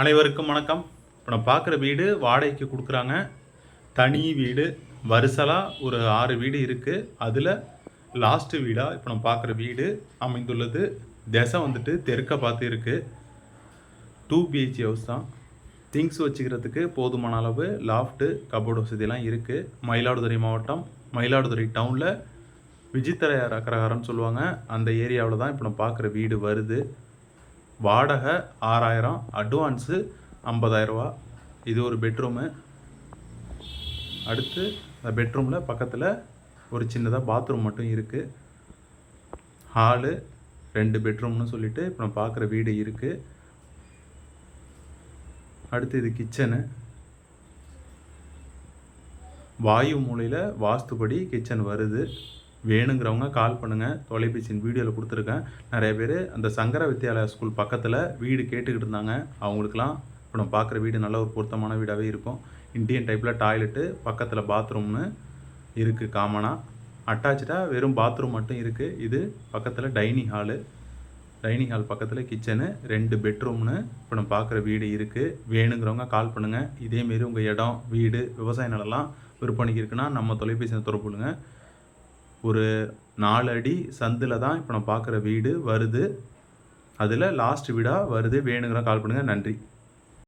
அனைவருக்கும் வணக்கம். இப்போ நான் பார்க்குற வீடு வாடகைக்கு கொடுக்குறாங்க. தனி வீடு வரிசலாக ஒரு ஆறு வீடு இருக்குது அதில் லாஸ்ட்டு வீடாக இப்போ நான் பார்க்குற வீடு அமைந்துள்ளது. திசை வந்துட்டு தெற்க பார்த்து இருக்குது டூ பிஹெச்சி ஹவுஸ் தான். திங்ஸ் வச்சுக்கிறதுக்கு போதுமான அளவு லாஃப்ட்டு கபோர்டு வசதியெல்லாம் இருக்குது மயிலாடுதுறை மாவட்டம் மயிலாடுதுறை டவுனில் விஜித்தரையார் அக்கரகாரம்னு சொல்லுவாங்க. அந்த ஏரியாவில் தான் இப்போ நான் பார்க்குற வீடு வருது. வாடகை ஆறாயிரம் அட்வான்ஸு ஐம்பதாயிரரூவா. இது ஒரு பெட்ரூமு அடுத்து அந்த பெட்ரூமில் பக்கத்தில் ஒரு சின்னதாக பாத்ரூம் மட்டும் இருக்குது ஹாலு ரெண்டு பெட்ரூம்னு சொல்லிட்டு இப்போ நான் பார்க்குற வீடு இருக்குது அடுத்து இது கிச்சனு வாயு மூலையில் வாஸ்துபடி கிச்சன் வருது. வேணுங்கிறவங்க கால் பண்ணுங்கள் தொலைபேசியின் வீடியோவில் கொடுத்துருக்கேன். நிறைய பேர் அந்த சங்கர வித்யாலயா ஸ்கூல் பக்கத்தில் வீடு கேட்டுக்கிட்டு இருந்தாங்க. அவங்களுக்குலாம் இப்போ நம்ம பார்க்குற வீடு நல்ல ஒரு பொருத்தமான வீடாகவே இருக்கும். இந்தியன் டைப்பில் டாய்லெட்டு பக்கத்தில் பாத்ரூம்னு இருக்குது காமனாக அட்டாச்சாக வெறும் பாத்ரூம் மட்டும் இருக்குது இது பக்கத்தில் டைனிங் ஹாலு டைனிங் ஹால் பக்கத்தில் கிச்சனு ரெண்டு பெட்ரூம்னு இப்போ நம்ம பார்க்குற வீடு இருக்குது வேணுங்கிறவங்க கால் பண்ணுங்கள் இதேமாரி உங்கள் இடம் வீடு விவசாய நிலம்லாம் விற்பனைக்கு இருக்குன்னா நம்ம தொலைபேசியில் தொடர்புடுங்க ஒரு நாலு அடி சந்தில் தான் இப்போ நான் பார்க்குற வீடு வருது. அதில் லாஸ்ட் வீடாக வருது. வேணுங்கிற கால் பண்ணுங்கள் நன்றி.